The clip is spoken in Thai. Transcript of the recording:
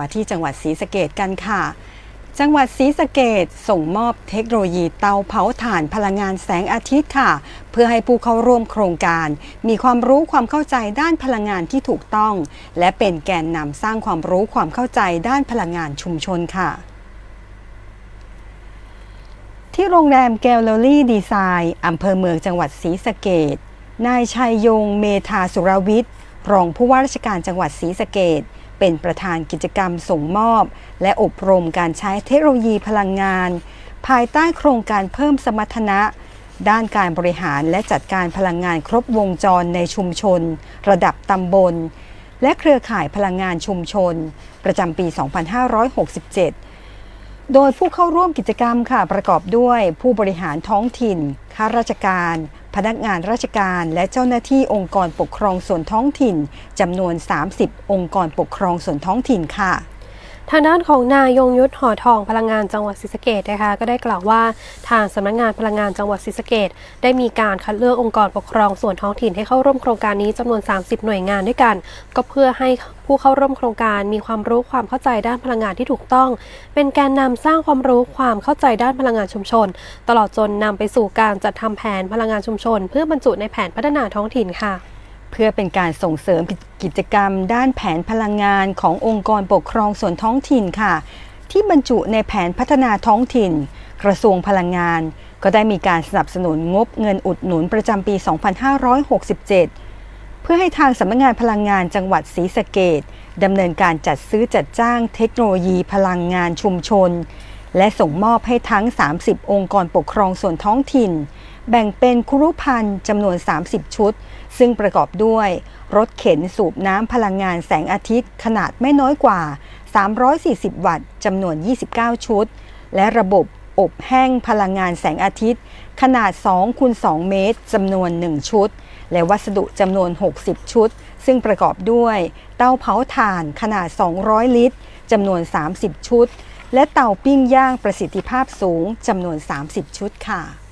มาที่จังหวัดศรีสะเกดกันค่ะ จังหวัดศรีสะเกดส่งมอบเทคโนโลยีเตาเผาถ่านพลังงานแสงอาทิตย์ค่ะ เพื่อให้ผู้เข้าร่วมโครงการ มีความรู้ความเข้าใจด้านพลังงานที่ถูกต้อง และเป็นแกนนำสร้างความรู้ความเข้าใจด้านพลังงานชุมชนค่ะที่โรงแรมแกลเลอรี่ดีไซน์อำเภอเมืองจังหวัดศรีสะเกดนายชัยยงเมธาสุรวิทย์ รองผู้ว่าราชการจังหวัดศรีสะเกด เป็นประธานกิจกรรมส่งมอบ และอบรมการใช้เทคโนโลยีพลังงาน ภายใต้โครงการเพิ่มสมรรถนะ ด้านการบริหารและจัดการพลังงานครบวงจรในชุมชน ระดับตำบล และเครือข่ายพลังงานชุมชน ประจำปี 2567โดยผู้เข้าร่วมกิจกรรมค่ะประกอบด้วยผู้บริหารท้องถิ่น ข้าราชการ พนักงานราชการและเจ้าหน้าที่องค์กรปกครองส่วนท้องถิ่นจำนวน 30 องค์กรปกครองส่วนท้องถิ่นค่ะ ทางด้านของนายยงยุทธหอทองพลังงานจังหวัดศรีสะเกดนะคะก็ได้กล่าวว่าทางสำนักงานพลังงานจังหวัดศรีสะเกดได้มีการคัดเลือกองค์กรปกครองส่วนท้องถิ่นให้เข้าร่วมโครงการนี้จำนวน 30 หน่วยงานด้วยกัน ก็เพื่อให้ผู้เข้าร่วมโครงการมีความรู้ความเข้าใจด้านพลังงานที่ถูกต้อง เป็นแกนนำสร้างความรู้ความเข้าใจด้านพลังงานชุมชน ตลอดจนนำไปสู่การจัดทำแผนพลังงานชุมชน เพื่อบรรจุในแผนพัฒนาท้องถิ่นค่ะ เพื่อเป็นการส่งเสริมกิจกรรม ด้านแผนพลังงานขององค์กรปกครองส่วนท้องถิ่นค่ะ ที่บรรจุในแผนพัฒนาท้องถิ่น กระทรวงพลังงาน ก็ได้มีการสนับสนุนงบเงินอุดหนุนประจำปี 2567 เพื่อให้ทางสำนักงานพลังงานจังหวัดศรีสะเกดดำเนินการจัดซื้อจัดจ้างเทคโนโลยีพลังงานชุมชน และส่งมอบให้ทั้ง 30 องค์กรปกครองส่วนท้องถิ่น แบ่งเป็นครุภัณฑ์จำนวน 30 ชุด ซึ่งประกอบด้วย รถเข็นสูบน้ำพลังงานแสงอาทิตย์ ขนาดไม่น้อยกว่า 340 วัตต์จำนวน 29 ชุด และระบบอบแห้งพลังงานแสงอาทิตย์ ขนาด2คูณ2เมตรจำนวน 1 ชุด และวัสดุจำนวน 60 ชุด ซึ่งประกอบด้วย เตาเผาถ่านขนาด 200 ลิตรจำนวน 30 ชุด และเตาปิ้งย่างประสิทธิภาพสูงจำนวน 30 ชุดค่ะ